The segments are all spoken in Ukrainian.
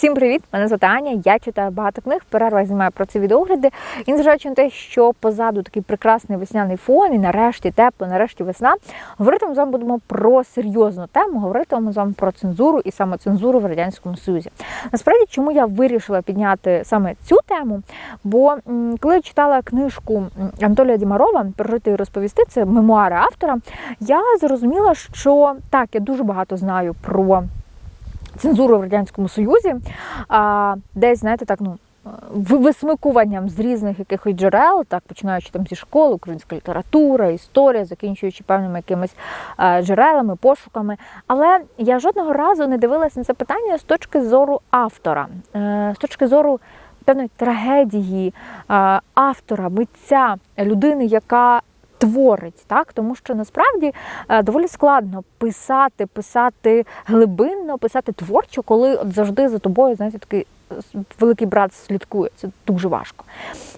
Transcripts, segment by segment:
Всім привіт! Мене звати Аня. Я читаю багато книг. В перервах знімаю про це відеогляди. І незважаючи на те, що позаду такий прекрасний весняний фон, і нарешті тепло, нарешті весна. Говорити ми з вами будемо про серйозну тему. Говорити ми з вами про цензуру і самоцензуру в радянському союзі. Насправді, чому я вирішила підняти саме цю тему? Бо коли я читала книжку Анатолія Дімарова «Прожити і розповісти, це мемуари автора, я зрозуміла, що так, я дуже багато знаю про цензуру в радянському союзі, а, десь знаєте, так ну. Висмикуванням з різних якихось джерел, так починаючи там зі школи, українська література, історія, закінчуючи певними якимись джерелами, пошуками. Але я жодного разу не дивилася на це питання з точки зору автора, е, з точки зору певної трагедії автора, митця, людини, яка творить, так тому що насправді е, доволі складно писати, писати глибинно, писати творчо, коли от завжди за тобою, знаєте, такий е, великий брат слідкує. Це дуже важко.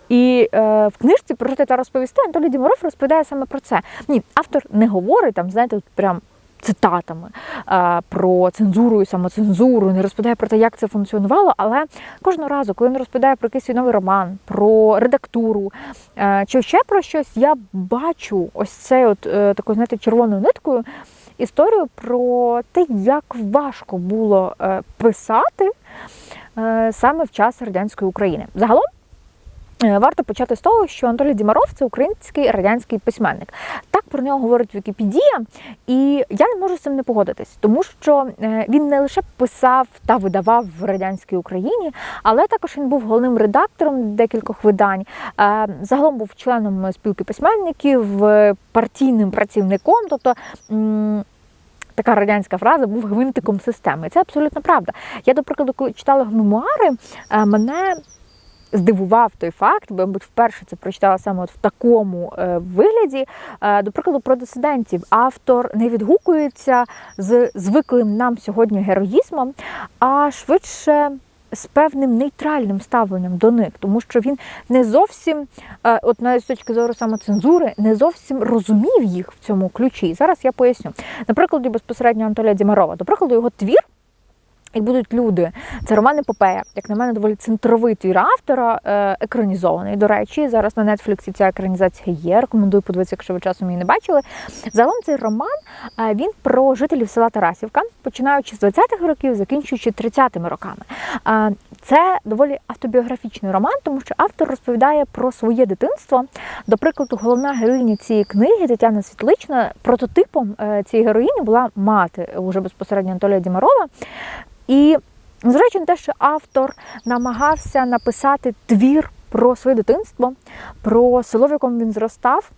І е, в книжці про жити та розповісти Анатолій Дімаров розповідає саме про це. Ні, автор не говорить там, знаєте, от прям. Цитатами е, про цензуру і самоцензуру, не розповідає про те, як це функціонувало. Але кожного разу, коли він розповідає про якийсь новий роман, про редактуру е, чи ще про щось, я бачу ось цей от е, такою, знаєте, червоною ниткою історію про те, як важко було писати саме в час радянської України. Загалом. Е, Варто почати з того, що Анатолій Дімаров це український радянський письменник. Так про нього говорить Вікіпедія, і я не можу з цим не погодитись, тому що е, він не лише писав та видавав в радянській Україні, але також він був головним редактором декількох видань. Е, Загалом був членом спілки письменників, партійним працівником, тобто. Така радянська фраза був гвинтиком системи. Це абсолютно правда. Я, до прикладу, коли читала мемуари, мене здивував той факт, бо я, мабуть, вперше це прочитала саме от в такому е, вигляді. Е, До прикладу, про дисидентів автор не відгукується з звиклим нам сьогодні героїзмом, а швидше. З певним нейтральним ставленням до них, тому що він не зовсім, е, от навіть з точки зору самоцензури, не зовсім розумів їх в цьому ключі. І зараз я поясню. На прикладі безпосередньо Анатолія Дімарова, до прикладу, його твір. І будуть люди. Це роман Епопея, як на мене, доволі центровий твір автора, е, екранізований. До речі, зараз на Нетфліксі ця екранізація є. Рекомендую подивитися, якщо ви часом її не бачили. Загалом цей роман е, він про жителів села Тарасівка, починаючи з 20-х років, закінчуючи 30-ми роками. Е, Це доволі автобіографічний роман, тому що автор розповідає про своє дитинство. До прикладу, головна героїня цієї книги Тетяна Світлична прототипом цієї героїні була мати уже безпосередньо Анатолія Дімарова. І незважаючи на те, що автор намагався написати твір про своє дитинство, про село, в якому він зростав.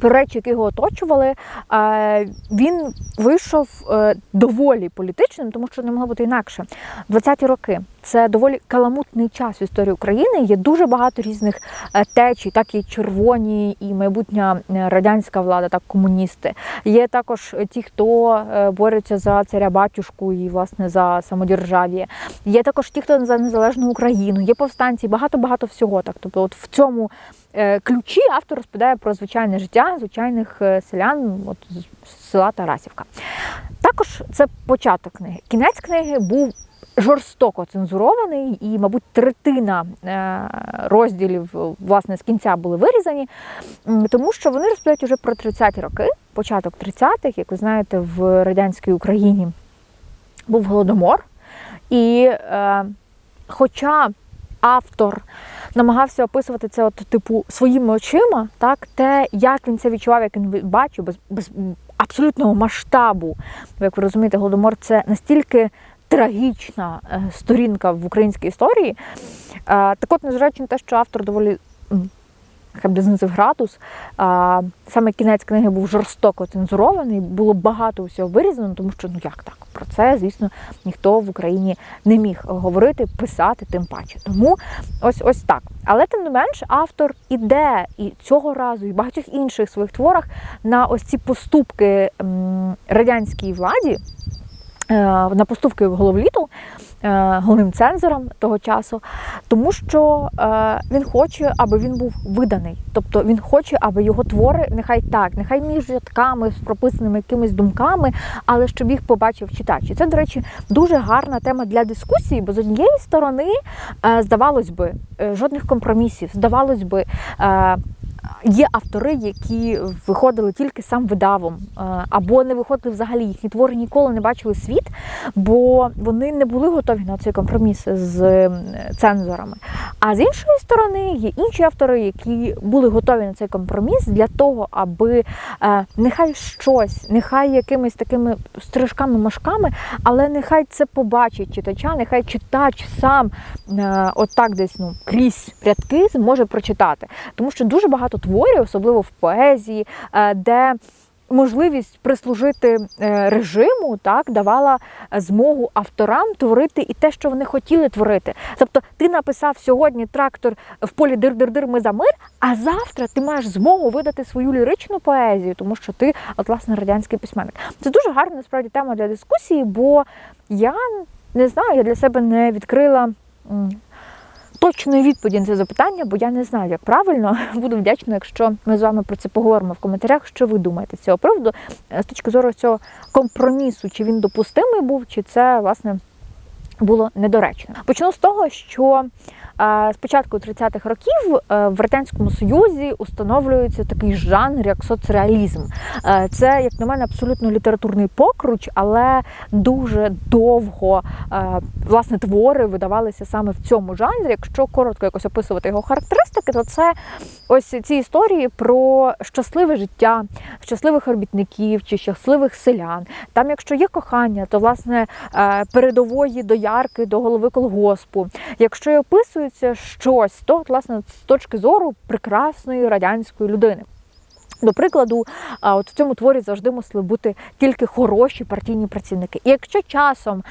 Про речі, які його оточували, е, він вийшов е, доволі політичним, тому що не могло бути інакше. 20-ті роки це доволі каламутний час в історії України. Є дуже багато різних е, течій, так і червоні, і майбутня е, радянська влада, так комуністи. Є також ті, хто е, бореться за царя батюшку і власне за самодержав'я. Є також ті, хто за незалежну Україну, є повстанці, багато багато всього. Так, тобто, от в цьому е, ключі автор розповідає про звичайне життя звичайних е, селян от, з села Тарасівка. Також це початок книги. Кінець книги був жорстоко цензурований, і, мабуть, третина е, розділів власне з кінця були вирізані, тому що вони розповідають уже про 30-ті роки, початок 30-х, як ви знаєте, в радянській Україні був голодомор. І е, хоча автор намагався описувати це, от, типу, своїми очима, так, те, як він це відчував, як він бачив, без, без абсолютного масштабу. Як ви розумієте, голодомор це настільки трагічна е, сторінка в українській історії. Е, так от, незважаючи на те, що автор доволі. Хай знизив градус. Саме кінець книги був жорстоко цензурований, було багато усього вирізано, тому що ну як так? Про це, звісно, ніхто в Україні не міг говорити, писати, тим паче. Тому ось ось так. Але тим не менш, автор іде і цього разу, і багатьох інших своїх творах на ось ці поступки радянській владі. Е, на постув Київголовліту е, головним цензором того часу, тому що е, він хоче, аби він був виданий. Тобто він хоче, аби його твори, нехай так, нехай між рядками з прописаними якимись думками, але щоб їх побачив читач. І це, до речі, дуже гарна тема для дискусії, бо з однієї сторони, здавалось би, жодних компромісів, здавалось би. Е, Є автори, які виходили тільки сам видавом, е, або не виходили взагалі. Їхні твори ніколи не бачили світ, бо вони не були готові на цей компроміс з цензорами. А з іншої сторони, є інші автори, які були готові на цей компроміс для того, аби е, нехай щось, нехай якимись такими стрижками-машками, але нехай це побачить читача, нехай читач сам е, отак десь ну, крізь рядки зможе прочитати. Тому що дуже багато творів, особливо в поезії, е, де можливість прислужити е, режиму, так давала е, змогу авторам творити і те, що вони хотіли творити. Тобто, ти написав сьогодні трактор в полі дир-дир-дир, ми за мир, а завтра ти маєш змогу видати свою ліричну поезію, тому що ти, от, власне, радянський письменник. Це дуже гарна насправді тема для дискусії, бо я не знаю, я для себе не відкрила. Точної відповіді на це запитання, бо я не знаю, як правильно. Буду вдячна, якщо ми з вами про це поговоримо в коментарях. Що ви думаєте з цього приводу Е, з точки зору цього компромісу, чи він допустимий був, чи це власне було недоречно. Почну з того, що з початку 30-х років е, в радянському союзі установлюється такий жанр, як соцреалізм. Е, Це, як на мене, абсолютно літературний покруч, але дуже довго е, власне твори видавалися саме в цьому жанрі. Якщо коротко якось описувати його характеристики, то це ось ці історії про щасливе життя, щасливих робітників чи щасливих селян. Там, якщо є кохання, то власне передової доярки до голови колгоспу. Якщо й описується щось, то власне з точки зору прекрасної радянської людини. До прикладу, от в цьому творі завжди мусили бути тільки хороші партійні працівники. І якщо часом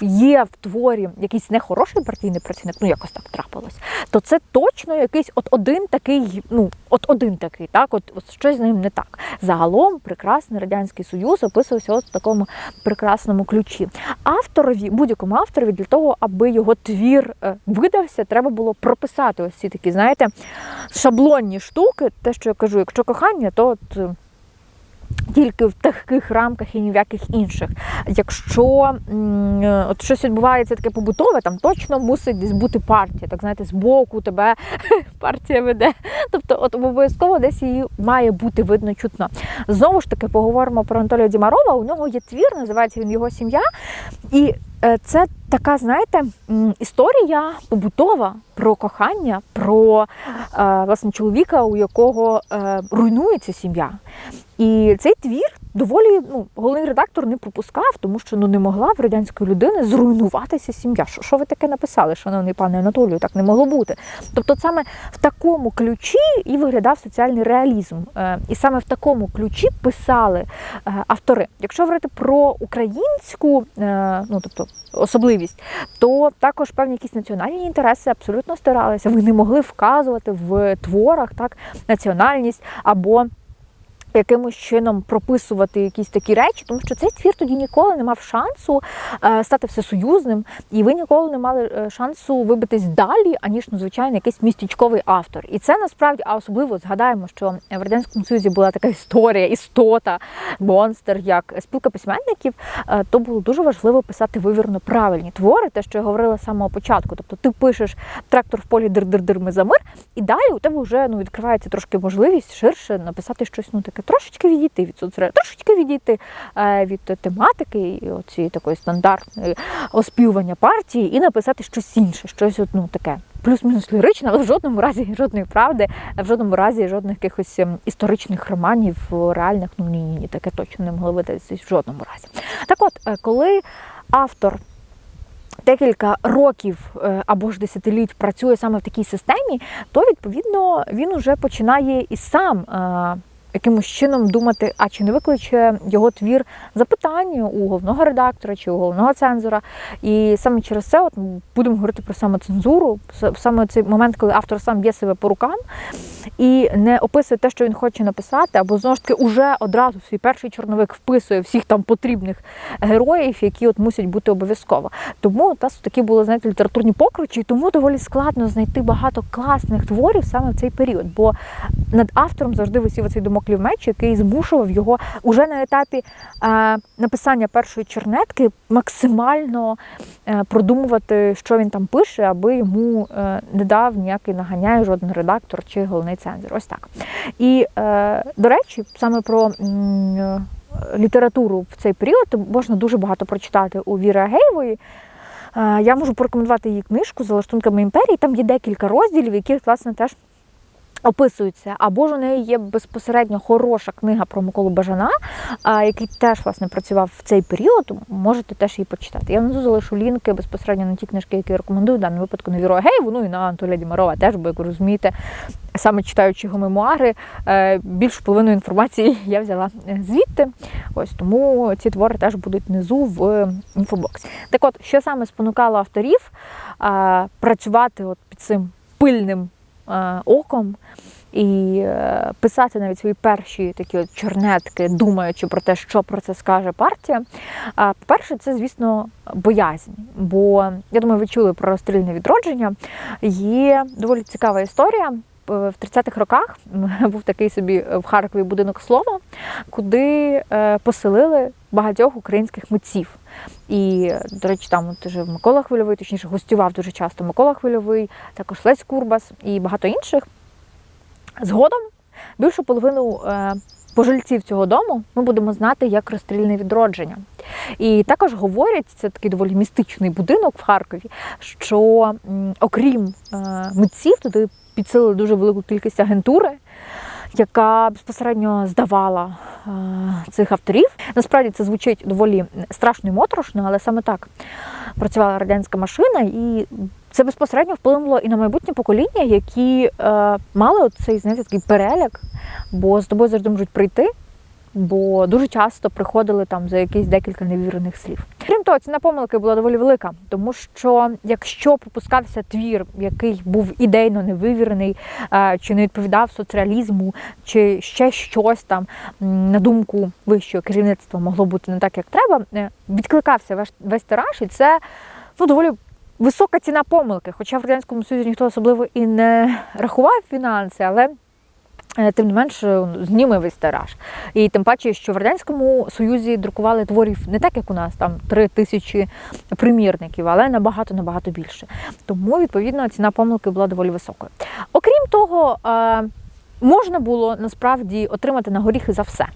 є в творі якийсь нехороший партійний працівник, ну якось так трапилось, то це точно якийсь от один такий, ну от один такий, так, от, от щось з ним не так. Загалом прекрасний радянський союз описувався от в такому прекрасному ключі. Авторові, будь-якому авторові, для того, аби його твір е, видався, треба було прописати ось ці такі, знаєте, шаблонні штуки. Те, що я кажу, якщо кохання, то от. е, Тільки в таких рамках і ні в яких інших. Якщо е, от щось відбувається таке побутове, там точно мусить десь бути партія. Так знаєте, збоку тебе партія веде. Тобто, от обов'язково десь її має бути видно чутно. Знову ж таки, поговоримо про Анатолія Дімарова. У нього є твір, називається він його сім'я. І е, це така, знаєте, історія побутова про кохання, про е, власне чоловіка, у якого е, руйнується сім'я. І цей твір доволі ну, головний редактор не пропускав, тому що ну не могла в радянської людини зруйнуватися сім'я. Що, що ви таке написали, шановний пане Анатолію? Так не могло бути. Тобто, саме в такому ключі і виглядав соціальний реалізм. Е, І саме в такому ключі писали е, автори. Якщо говорити про українську, е, ну тобто особливість, то також певні якісь національні інтереси абсолютно стиралися. Ви не могли вказувати в творах так національність або якимось чином прописувати якісь такі речі, тому що цей твір тоді ніколи не мав шансу е, стати всесоюзним, і ви ніколи не мали е, шансу вибитись далі, аніж ну, звичайно якийсь містечковий автор. І це насправді, а особливо згадаємо, що в радянському союзі була така історія, істота, монстр, як спілка письменників. е, То було дуже важливо писати вивірно правильні твори, те, що я говорила з самого початку. Тобто ти пишеш трактор в полі дир-дир-дир, ми за мир, і далі у тебе вже ну відкривається трошки можливість ширше написати щось ну таке, трошечки відійти від соцреалії, трошечки відійти е, від тематики і такої стандартної оспівування партії, і написати щось інше, щось от, ну таке. Плюс-мінус ліричне, але в жодному разі жодної правди, в жодному разі жодних якихось ем, історичних романів реальних, ну ні, ні, ні, таке точно не могло видатися в жодному разі. Так от, е, коли автор декілька років е, або ж десятиліть працює саме в такій системі, то відповідно він уже починає і сам якимось чином думати, а чи не викличе його твір запитання у головного редактора чи у головного цензора. І саме через це от ми будемо говорити про самоцензуру, саме цей момент, коли автор сам б'є себе по рукам і не описує те, що він хоче написати, або знову ж таки уже одразу свій перший чорновик вписує всіх там потрібних героїв, які от мусять бути обов'язково. Тому у такі були знаєте, літературні покручі, і тому доволі складно знайти багато класних творів саме в цей період. Бо над автором завжди висів оцей домоклів меч, який змушував його уже на етапі е, написання першої чернетки максимально е, продумувати, що він там пише, аби йому е, не дав ніякий наганяй жоден редактор чи головний цензор. Ось так. І, до речі, саме про. Літературу в цей період можна дуже багато прочитати у Віри Агеєвої. Я можу порекомендувати її книжку за лаштунками імперії. Там є декілька розділів, які власне теж описуються. Або ж у неї є безпосередньо хороша книга про Миколу Бажана, який теж власне працював в цей період. Можете теж її почитати. Я внизу залишу лінки безпосередньо на ті книжки, які я рекомендую в даному випадку на Віру Агеєву, ну і на Анатолія Дімарова теж, бо як ви розумієте, саме читаючи його мемуари, е, більшу половину інформації я взяла звідти. Ось тому ці твори теж будуть внизу в інфобоксі. Так от, що саме спонукало авторів працювати от під цим пильним оком і е, писати навіть свої перші такі от чорнетки, думаючи про те, що про це скаже партія. А, По-перше, це, звісно, боязнь. Бо я думаю, ви чули про розстрільне відродження. Є доволі цікава історія. Е, В 30-х роках був такий собі в Харкові будинок слова, куди е, поселили багатьох українських митців. І, до речі, там от жив Микола Хвильовий, точніше, гостював дуже часто Микола Хвильовий, також Лесь Курбас і багато інших. Згодом більшу половину е, пожильців цього дому ми будемо знати як розстрільне відродження. І також говорять, це такий доволі містичний будинок в Харкові, що окрім е, митців туди підсилили дуже велику кількість агентури, яка безпосередньо здавала е, цих авторів. Насправді це звучить доволі страшно і моторошно, але саме так працювала радянська машина, і це безпосередньо вплинуло і на майбутнє покоління, які е, мали цей знаєте, такий переляк, бо з тобою завжди можуть прийти. Бо дуже часто приходили там за якісь декілька невірених слів. Крім того, ціна помилки була доволі велика, тому що якщо пропускався твір, який був ідейно невивірений, е, чи не відповідав соцреалізму, чи ще щось там на думку вищого керівництва могло бути не так, як треба, е, відкликався весь, тираж, і це ну доволі висока ціна помилки. Хоча в радянському союзі ніхто особливо і не рахував фінанси, але тим не менш е, зніме весь тираж. І тим паче, що в радянському союзі друкували творів не так, як у нас, там три тисячі примірників, але набагато набагато більше. Тому відповідно ціна помилки була доволі високою. Окрім того. е, Можна було насправді отримати на горіхи за все.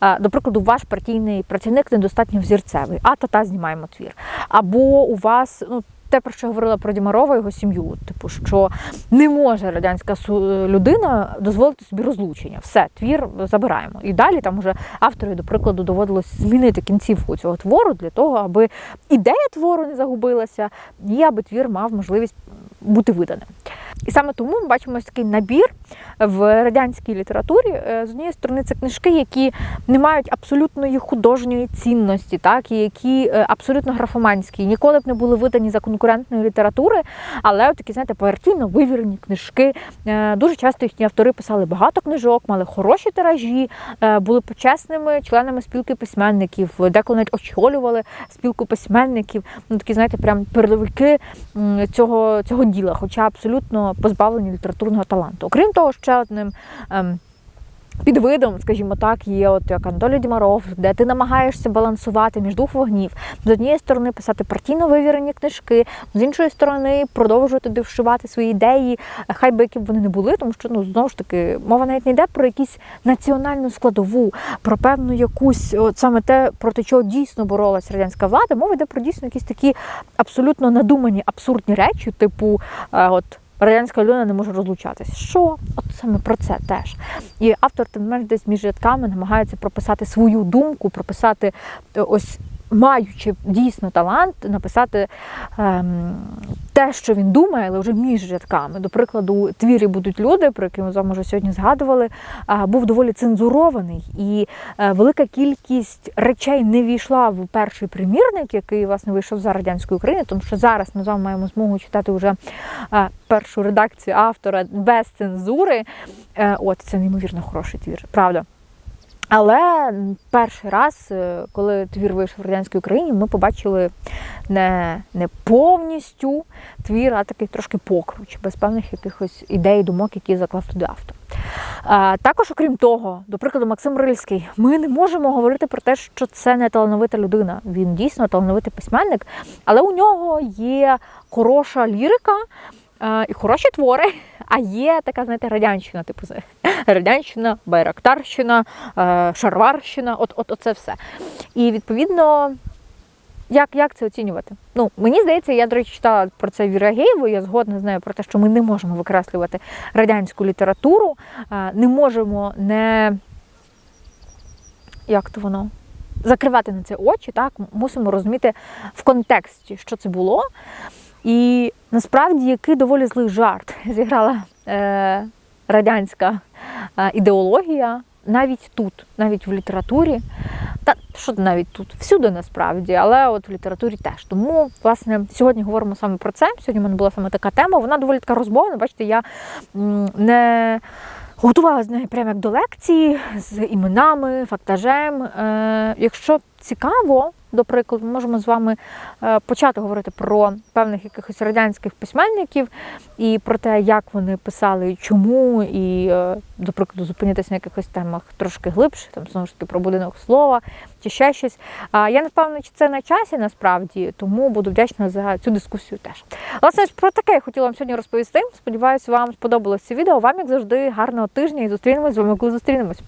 Е, До прикладу, ваш партійний працівник недостатньо взірцевий, а та-та знімаємо твір. Або у вас, ну те, про що говорила про Дімарова, його сім'ю, типу, що не може радянська су- людина дозволити собі розлучення. Все, твір забираємо. І далі там уже автору, до прикладу, доводилось змінити кінцівку цього твору для того, аби ідея твору не загубилася, і аби твір мав можливість бути виданим. І саме тому ми бачимо ось такий набір в радянській літературі. Е, З однієї сторони, це книжки, які не мають абсолютної художньої цінності, так і які е, абсолютно графоманські, ніколи б не були видані за конкурентної літератури, але от такі, знаєте, партійно вивірені книжки. Е, Дуже часто їхні автори писали багато книжок, мали хороші тиражі, були почесними членами спілки письменників, деколи навіть очолювали спілку письменників. Ну такі, знаєте, прям передовики цього, цього діла, хоча абсолютно позбавлені літературного таланту. Окрім того, ще одним. Ем, Підвидом, скажімо так, є от як Анатолій Дімаров, де ти намагаєшся балансувати між двох вогнів. З однієї сторони писати партійно вивірені книжки, з іншої сторони продовжувати дившувати свої ідеї, хай би які б вони не були, тому що ну знову ж таки мова навіть не йде про якусь національну складову, про певну якусь от саме те, проти чого дійсно боролась радянська влада. Мова йде про дійсно якісь такі абсолютно надумані абсурдні речі, типу е, от. Радянська людина не може розлучатись. Що? От саме про це теж. І автор тим менш десь між рядками намагається прописати свою думку, прописати е, ось маючи дійсно талант написати ем, те, що він думає, але вже між рядками. До прикладу, твірі будуть люди, про які ми з вами вже сьогодні згадували, був доволі цензурований, і е, велика кількість речей не війшла в перший примірник, який власне вийшов за радянської України, тому що зараз ми з вами маємо змогу читати вже е, першу редакцію автора без цензури. Е, От це неймовірно хороший твір, правда. Але перший раз, е, коли твір вийшов в радянській Україні, ми побачили не, не повністю твір, а такий трошки покруч, без певних якихось ідей, думок, які заклав туди автор. А, також, окрім того, до прикладу, Максим Рильський, ми не можемо говорити про те, що це не талановита людина. Він дійсно талановитий письменник, але у нього є хороша лірика. Е, І хороші твори, а є така, знаєте, радянщина, типу це радянщина, байрактарщина, е, шарварщина, от, от, оце все. І відповідно, як, як це оцінювати? Ну, мені здається, я, до речі, читала про це Віра Геєву, я згодна з нею про те, що ми не можемо викреслювати радянську літературу, е, не можемо не як то воно? Закривати на це очі, так мусимо розуміти в контексті, що це було. І насправді який доволі злий жарт зіграла е, радянська е, ідеологія навіть тут, навіть в літературі. Та що навіть тут, всюди насправді, але от в літературі теж. Тому, власне, сьогодні говоримо саме про це. Сьогодні в мене була саме така тема. Вона доволі така розмовна. Бачите, я не готувалася з нею прямо як до лекції з іменами, фактажем. Е, якщо цікаво, до прикладу, ми можемо з вами е, почати говорити про певних якихось радянських письменників і про те, як вони писали чому, і, е, до прикладу, зупинитися на якихось темах трошки глибше, там знову ж таки про будинок слова чи ще щось. Я не впевнена, чи це на часі насправді, тому буду вдячна за цю дискусію теж. Власне, про таке я хотіла вам сьогодні розповісти. Сподіваюся, вам сподобалось це відео. Вам, як завжди, гарного тижня і зустрінемось з вами, коли зустрінемось.